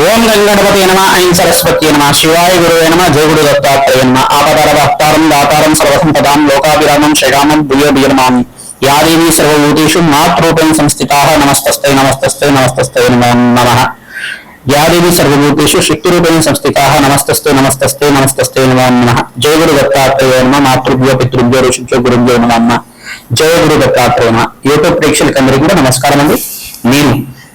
ఓం గంగణపతి నమ ఐం సరస్వతి నమ శివాయ గురువే నమ జయగురు దత్తాత్రేయ నమ ఆపదర భక్తారం దాతారం సర్వసంపదాం లోకాభిరామం శ్రీరామం భూయో భీయమామి యాదేవి సర్వభూతేషు మాతృపేణ సంస్థితా నమస్తస్తై నమస్తస్తై నమస్తస్తై నమో నమ. యాదేవి సర్వభూతేషు శక్తిరూపేణ సంస్థితా నమస్తస్తే నమస్తస్తే నమస్తస్తే నమో నమ. జయ గురు దత్తాత్రేయ నమ మాతృభ్యో పితృభ్యో ఋషిభ్యో గురుభ్యో నమ. జయ గురు దత్తాత్రేయ నమ. యూట్యూబ్ ప్రేక్షకులకు అందరికీ కూడా నమస్కారం అండి నేను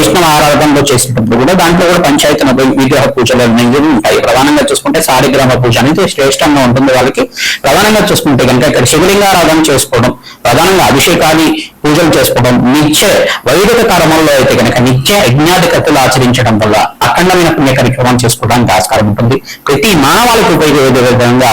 వైష్ణవ ఆరాధనలో చేసేటప్పుడు కూడా దాంట్లో కూడా పంచాయతీ విగ్రహ పూజలు అనేవి ఉంటాయి. ప్రధానంగా చూసుకుంటే సారిగ్రహ పూజ అనేది శ్రేష్టంగా ఉంటుంది వాళ్ళకి. ప్రధానంగా చూసుకుంటే కనుక ఇక్కడ శివలింగారాధన చేసుకోవడం ప్రధానంగా అభిషేకాది పూజలు చేసుకోవడం నిత్య వైదిక కర్మంలో అయితే కనుక నిత్య యజ్ఞాధికతలు ఆచరించడం వల్ల అఖండమైన పుణ్య కార్యక్రమం చేసుకోవడానికి ఆస్కారం ఉంటుంది. ప్రతి మానవాళికి ఉపయోగపడే విధంగా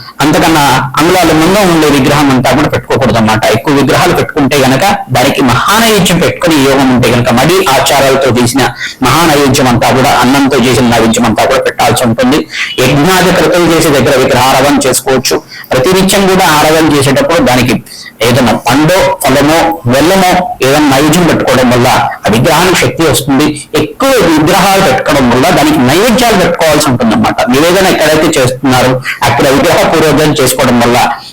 అంతకన్నా అంగుళాలు ముందు ఉండే విగ్రహం అంతా కూడా పెట్టుకోకూడదు అన్నమాట ఎక్కువ విగ్రహాలు పెట్టుకుంటే గనక దానికి మహానైవేద్యం పెట్టుకుని యోగం ఉంటే గనక మడి ఆచారాలతో చేసిన మహానైవేద్యం అంతా కూడా అన్నంతో చేసిన నైవేద్యం అంతా కూడా పెట్టాల్సి ఉంటుంది. యజ్ఞాది కృతులు చేసే దగ్గర విగ్రహారవం చేసుకోవచ్చు. ప్రతినిత్యం కూడా ఆరాధన చేసేటప్పుడు దానికి ఏదైనా పండో ఫలమో బెల్లమో ఏదైనా నైవేద్యం పెట్టుకోవడం వల్ల ఆ విగ్రహానికి శక్తి వస్తుంది. ఎక్కువ విగ్రహాలు పెట్టుకోవడం వల్ల దానికి నైవేద్యాలు పెట్టుకోవాల్సి ఉంటుంది అనమాట నివేదన ఎక్కడైతే చేస్తున్నారో అక్కడ విగ్రహ పూర్వోదయం చేసుకోవడం వల్ల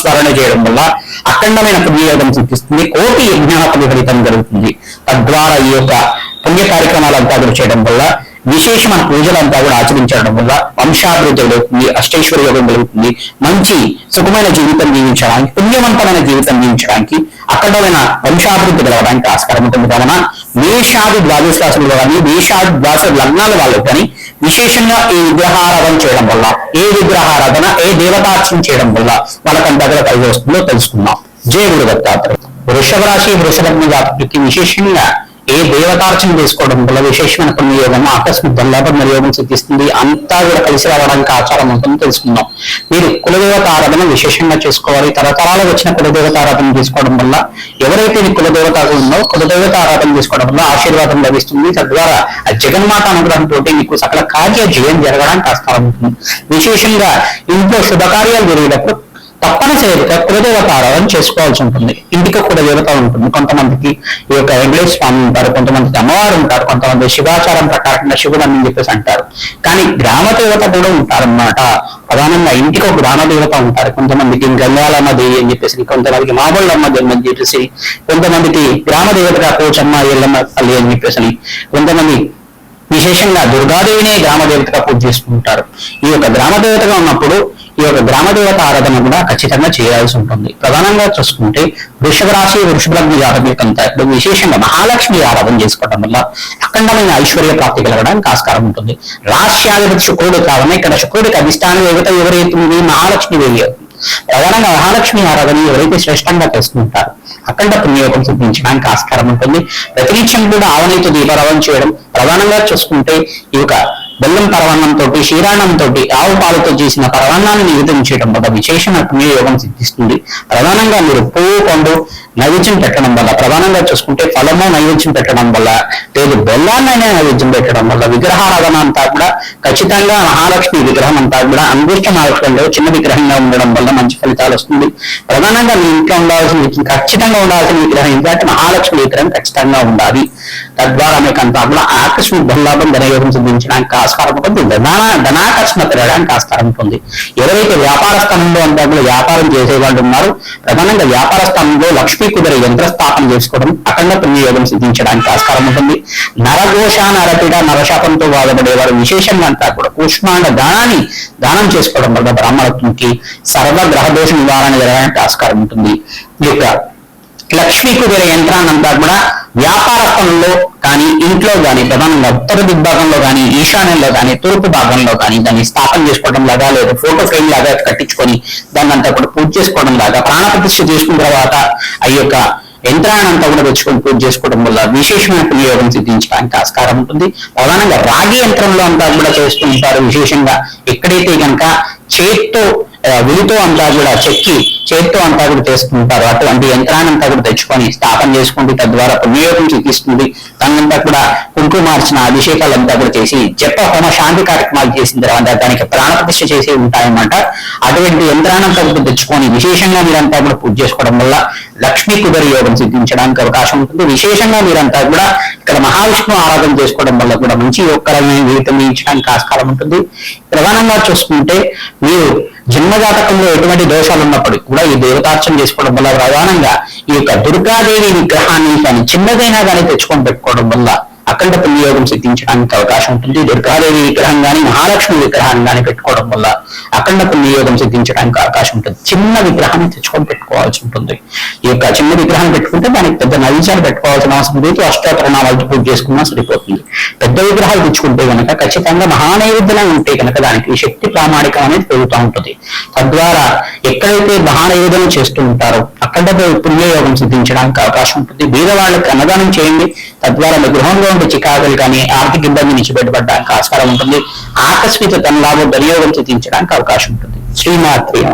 స్మరణ చేయడం వల్ల అఖండమైన పుణ్యయోగం చూపిస్తుంది కోటి యజ్ఞాపతి ఫలితం జరుగుతుంది. తద్వారా ఈ యొక్క పుణ్య కార్యక్రమాలంతా కూడా చేయడం వల్ల విశేషమైన పూజలంతా కూడా ఆచరించడం వల్ల వంశాభివృద్ధి కలుగుతుంది అష్టైశ్వర్య యోగం కలుగుతుంది మంచి సుఖమైన జీవితం జీవించడానికి పుణ్యవంతమైన జీవితం జీవించడానికి అఖండమైన వంశాభివృద్ధి కలగడానికి ఆస్కారం ఉంటుంది. కావున మేషాది ద్వాదశ రాశులు కానీ మేషాది ద్వాదశ లగ్నాల వాళ్ళు కానీ విశేషంగా ఈ విగ్రహారాధన చేయడం వల్ల ఏ విగ్రహారాధన ఏ దేవతార్చన చేయడం వల్ల వాళ్ళకంతా కూడా కలిగి వస్తుందో తెలుసుకుందాం. జయ గురు దత్తాత్రేయ వృషభ రాశి వృషభ జాతకులకి విశేషంగా ఏ దేవతార్చన చేసుకోవడం వల్ల విశేషమైన కొన్ని యోగం ఆకస్మిక ధనలాభం యోగం సిద్ధిస్తుంది. అంతా కూడా కలిసి రావడానికి ఆచారం ఉంటుందని తెలుసుకుందాం. మీరు కులదేవత ఆరాధన విశేషంగా చేసుకోవాలి. తరతరాలు వచ్చిన కులదేవత ఆరాధన చేసుకోవడం వల్ల ఎవరైతే నీ కులదేవత ఉందో కులదేవత ఆరాధన చేసుకోవడం వల్ల ఆశీర్వాదం లభిస్తుంది. తద్వారా ఆ జగన్మాత అనుగ్రహంతో మీకు సకల కార్య జయం జరగడానికి ఆస్కారం ఉంటుంది. విశేషంగా ఇంట్లో శుభకార్యాలు జరిగేటప్పుడు తప్పనిసరి కులదేవత ఆరాధన చేసుకోవాల్సి ఉంటుంది. ఇంటికి కూడా దేవత ఉంటుంది. కొంతమందికి ఈ యొక్క వెంకటేశ్వర స్వామి ఉంటారు. కొంతమందికి అమ్మవారు ఉంటారు. కొంతమంది శివాచారం ప్రకారంగా శివుడు అని చెప్పేసి అంటారు. కానీ గ్రామ దేవత కూడా ఉంటారన్నమాట. ప్రధానంగా ఇంటికి ఒక గ్రామ దేవత ఉంటారు. కొంతమందికి గంగాలమ్మ దేవి అని చెప్పేసి కొంతమందికి మామూళ్ళమ్మ దేవి అని చెప్పేసి కొంతమందికి గ్రామ దేవతగా కోచమ్మ ఎల్లమ్మ తల్లి అని చెప్పేసి కొంతమంది విశేషంగా దుర్గాదేవినే గ్రామ దేవతగా పూజ చేసుకుంటారు. ఈ యొక్క గ్రామ దేవతగా ఉన్నప్పుడు ఈ యొక్క గ్రామదేవత ఆరాధన కూడా ఖచ్చితంగా చేయాల్సి ఉంటుంది. ప్రధానంగా చూసుకుంటే వృషభ రాశి వృషభ లగ్న జాతకులకంతా ఇప్పుడు విశేషంగా మహాలక్ష్మి ఆరాధన చేసుకోవడం వల్ల అఖండమైన ఐశ్వర్య ప్రాప్తి కలగడానికి ఆస్కారం ఉంటుంది. రాశ్యాధిపతి శుక్రుడు కావున ఇక్కడ శుక్రుడికి అధిష్టాన దేవత ఎవరైతుంది మహాలక్ష్మి దేవి అవుతుంది. ప్రధానంగా మహాలక్ష్మి ఆరాధన ఎవరైతే శ్రేష్టంగా చేసుకుంటారు అఖండ పుణ్యయోగం సిద్ధించడానికి ఆస్కారం ఉంటుంది. ప్రతినిత్యం కూడా ఆవనైతో దీపారాధన చేయడం ప్రధానంగా చూసుకుంటే ఈ యొక్క బెల్లం పరవన్నంతో క్షీరాన్నంతో ఆవు పాలతో చేసిన పరవన్నాన్ని నివేదన చేయడం వల్ల విశేషమైన పుణ్యయోగం సిద్ధిస్తుంది. ప్రధానంగా మీరు పువ్వు పండు నైవేద్యం పెట్టడం వల్ల ప్రధానంగా చూసుకుంటే ఫలము నైవేద్యం పెట్టడం వల్ల లేదు బెల్లాన్నైనా నైవేద్యం పెట్టడం వల్ల విగ్రహారాధన అంతా కూడా ఖచ్చితంగా మహాలక్ష్మి విగ్రహం అంతా కూడా అంగుష్ట మహాలక్ష్మిలో చిన్న విగ్రహంగా ఉండడం వల్ల మంచి ఫలితాలు వస్తుంది. ప్రధానంగా మీ ఇంట్లో ఉండాల్సిన ఖచ్చితంగా ఉండాల్సిన విగ్రహం ఏంటంటే మహాలక్ష్మి విగ్రహం ఖచ్చితంగా ఉండాలి. తద్వారా మీకు అంత ఆకస్మిక ధనలాభం ధనయోగం సిద్ధించడానికి ఆస్కారం ఉంటుంది. ధనా ధనాకర్షణ పెరగడానికి ఆస్కారం ఉంటుంది. ఎవరైతే వ్యాపార స్థానంలో అంతా వ్యాపారం చేసే వాళ్ళు ఉన్నారో. ప్రధానంగా వ్యాపార స్థానంలో లక్ష్మీ కుదిర యంత్ర స్థాపన చేసుకోవడం అఖండ పుణ్యయోగం సిద్ధించడానికి ఆస్కారం ఉంటుంది. నరదోష నరపీడ నరశాపంతో బాధపడేవారు విశేషంగా అంతా కూడా. కూష్మాండ దానాన్ని దానం చేసుకోవడం వల్ల బ్రాహ్మణత్వంకి సర్వ గ్రహదోష నివారణ జరగడానికి ఆస్కారం ఉంటుంది. ఈ యొక్క లక్ష్మీ కుబేర యంత్రాన్నంతా కూడా వ్యాపార స్థలంలో కానీ ఇంట్లో కానీ ప్రధానంగా ఉత్తర దిగ్భాగంలో కానీ ఈశాన్యంలో కానీ తూర్పు భాగంలో కానీ దాన్ని స్థాపన చేసుకోవడం లాగా లేదా ఫోటో ఫ్రేమ్ లాగా కట్టించుకొని దాన్ని అంతా కూడా పూజ చేసుకోవడం లాగా ప్రాణప్రతిష్ఠ చేసుకున్న తర్వాత ఆ యొక్క యంత్రాన్ని అంతా కూడా తెచ్చుకొని పూజ చేసుకోవడం వల్ల విశేషమైన పుణ్యయోగం సిద్ధించడానికి ఆస్కారం ఉంటుంది. ప్రధానంగా రాగి యంత్రంలో అంతా కూడా చేస్తూ ఉంటారు. విశేషంగా ఎక్కడైతే కనుక చేత్తో ఆ, అంతా కూడా చెక్కి చేత్తో అంతా కూడా చేసుకుంటారు అటువంటి యంత్రాన్ని అంతా కూడా తెచ్చుకొని స్థాపన చేసుకుంటూ తద్వారా పుణ్యయోగం చూపిస్తుంది తనంతా కూడా కుంకుమార్చిన అభిషేకాలంతా కూడా చేసి జప హోమ శాంతి కార్యక్రమాలు చేసిన తర్వాత దానికి ప్రాణప్రతిష్ఠ చేసి ఉంటాయన్నమాట. అటువంటి యంత్రాన్నంతా కూడా తెచ్చుకొని విశేషంగా మీరంతా కూడా పూజ చేసుకోవడం వల్ల లక్ష్మీ కుబేర యోగం సిద్ధించడానికి అవకాశం ఉంటుంది. విశేషంగా మీరంతా కూడా ఇక్కడ మహావిష్ణు ఆరాధన చేసుకోవడం వల్ల కూడా మంచి యోగకరమైన జీవితం ఇచ్చడానికి ఆస్కారం ఉంటుంది. ప్రధానంగా చూసుకుంటే మీరు జన్మజాతకంలో ఎటువంటి దోషాలు ఉన్నప్పటికీ కూడా ఈ దేవతార్చన చేసుకోవడం వల్ల ప్రధానంగా ఈ యొక్క దుర్గాదేవి విగ్రహాన్ని కానీ చిన్నదైనా కానీ తెచ్చుకొని పెట్టుకోవడం వల్ల అఖండ పుణ్యయోగం సిద్ధించడానికి అవకాశం ఉంటుంది. దుర్గాదేవి విగ్రహం కానీ మహాలక్ష్మి విగ్రహాన్ని కానీ పెట్టుకోవడం వల్ల అఖండ పుణ్యయోగం సిద్ధించడానికి అవకాశం ఉంటుంది. చిన్న విగ్రహాన్ని తెచ్చుకొని పెట్టుకోవాల్సి ఉంటుంది. ఈ యొక్క చిన్న విగ్రహం పెట్టుకుంటే దానికి పెద్ద నైవేద్యాలు పెట్టుకోవాల్సిన అవసరం లేదు. అష్టోత్తరణాలతో పూజ చేసుకున్నా సరిపోతుంది. పెద్ద విగ్రహాలు తెచ్చుకుంటే కనుక ఖచ్చితంగా మహానైవేద్యం ఉంటే కనుక దానికి శక్తి ప్రామాణికం అనేది పెరుగుతూ ఉంటుంది. తద్వారా ఎక్కడైతే మహానైవేద్యం చేస్తూ ఉంటారో అక్కడ పుణ్యయోగం సిద్ధించడానికి అవకాశం ఉంటుంది. బీద వాళ్ళకి అన్నదానం చేయండి. తద్వారా మీ గృహంలో ఉండే చికాకులు కానీ ఆర్థిక ఇబ్బంది నుంచి బయటపడడానికి ఆస్కారం ఉంటుంది. ఆకస్మిక తన లాభం ధనయోగం సిద్ధించడానికి అవకాశం ఉంటుంది. శ్రీమాత్రి